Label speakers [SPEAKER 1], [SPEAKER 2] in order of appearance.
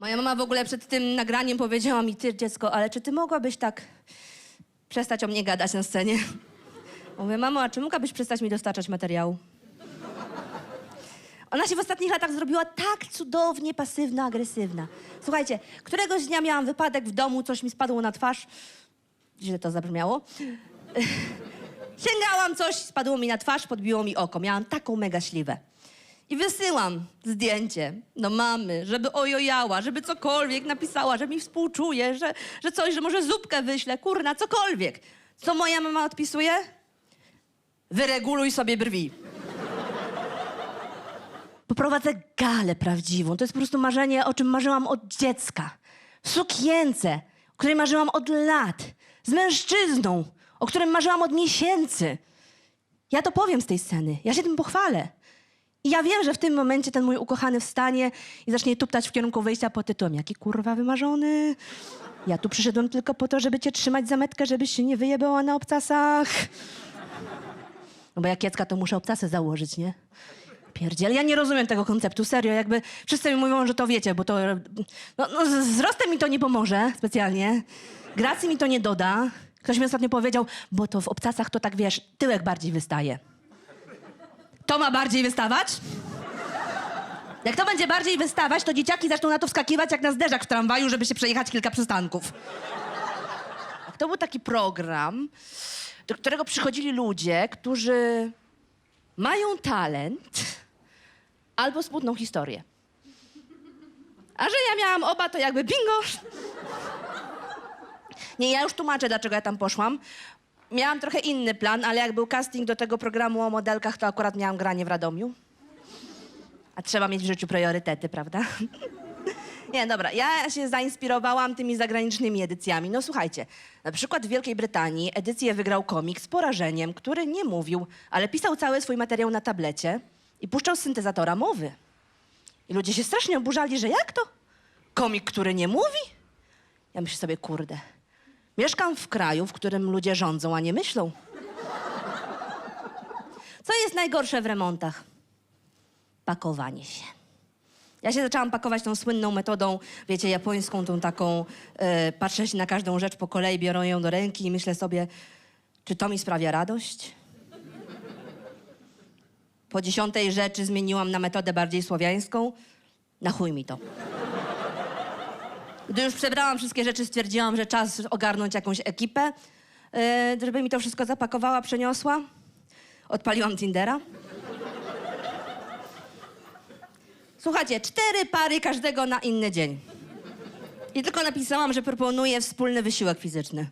[SPEAKER 1] Moja mama w ogóle przed tym nagraniem powiedziała mi, ty dziecko, ale czy ty mogłabyś tak przestać o mnie gadać na scenie? Mówię, mamo, a czy mogłabyś przestać mi dostarczać materiału? Ona się w ostatnich latach zrobiła tak cudownie pasywna, agresywna. Słuchajcie, któregoś dnia miałam wypadek w domu, coś mi spadło na twarz. Źle to zabrzmiało. Sięgałam coś, spadło mi na twarz, podbiło mi oko. Miałam taką mega śliwę. I wysyłam zdjęcie do mamy, żeby ojojała, żeby cokolwiek napisała, że mi współczuje, że, że coś, że może zupkę wyślę, kurna, cokolwiek. Co moja mama odpisuje? Wyreguluj sobie brwi. Poprowadzę galę prawdziwą. To jest po prostu marzenie, o czym marzyłam od dziecka. W sukience, o której marzyłam od lat. Z mężczyzną, o którym marzyłam od miesięcy. Ja to powiem z tej sceny. Ja się tym pochwalę. I ja wiem, że w tym momencie ten mój ukochany wstanie i zacznie tuptać w kierunku wyjścia pod tytułem Jaki kurwa wymarzony. Ja tu przyszedłem tylko po to, żeby cię trzymać za metkę, żebyś się nie wyjebała na obcasach. No bo jak kiecka, to muszę obcasy założyć, nie? Pierdziel, ja nie rozumiem tego konceptu, serio, jakby wszyscy mi mówią, że to wiecie, bo to... No, no wzrostem mi to nie pomoże specjalnie, gracji mi to nie doda. Ktoś mi ostatnio powiedział, bo to w obcasach to tak, wiesz, tyłek bardziej wystaje. To ma bardziej wystawać? Jak to będzie bardziej wystawać, to dzieciaki zaczną na to wskakiwać jak na zderzak w tramwaju, żeby się przejechać kilka przystanków. To był taki program, do którego przychodzili ludzie, którzy mają talent albo smutną historię. A że ja miałam oba, to jakby bingo. Nie, ja już tłumaczę, dlaczego ja tam poszłam. Miałam trochę inny plan, ale jak był casting do tego programu o modelkach, to akurat miałam granie w Radomiu. A trzeba mieć w życiu priorytety, prawda? Nie, dobra, ja się zainspirowałam tymi zagranicznymi edycjami. No słuchajcie, na przykład w Wielkiej Brytanii edycję wygrał komik z porażeniem, który nie mówił, ale pisał cały swój materiał na tablecie i puszczał z syntezatora mowy. I ludzie się strasznie oburzali, że jak to? Komik, który nie mówi? Ja myślę sobie, kurde, mieszkam w kraju, w którym ludzie rządzą, a nie myślą. Co jest najgorsze w remontach? Pakowanie się. Ja się zaczęłam pakować tą słynną metodą, wiecie, japońską, tą taką, e, patrzę się na każdą rzecz po kolei, biorę ją do ręki i myślę sobie, czy to mi sprawia radość? Po dziesiątej rzeczy zmieniłam na metodę bardziej słowiańską. Na chuj mi to. Gdy już przebrałam wszystkie rzeczy, stwierdziłam, że czas ogarnąć jakąś ekipę, e, żeby mi to wszystko zapakowała, przeniosła. Odpaliłam Tindera. Słuchajcie, cztery pary każdego na inny dzień. I tylko napisałam, że proponuję wspólny wysiłek fizyczny.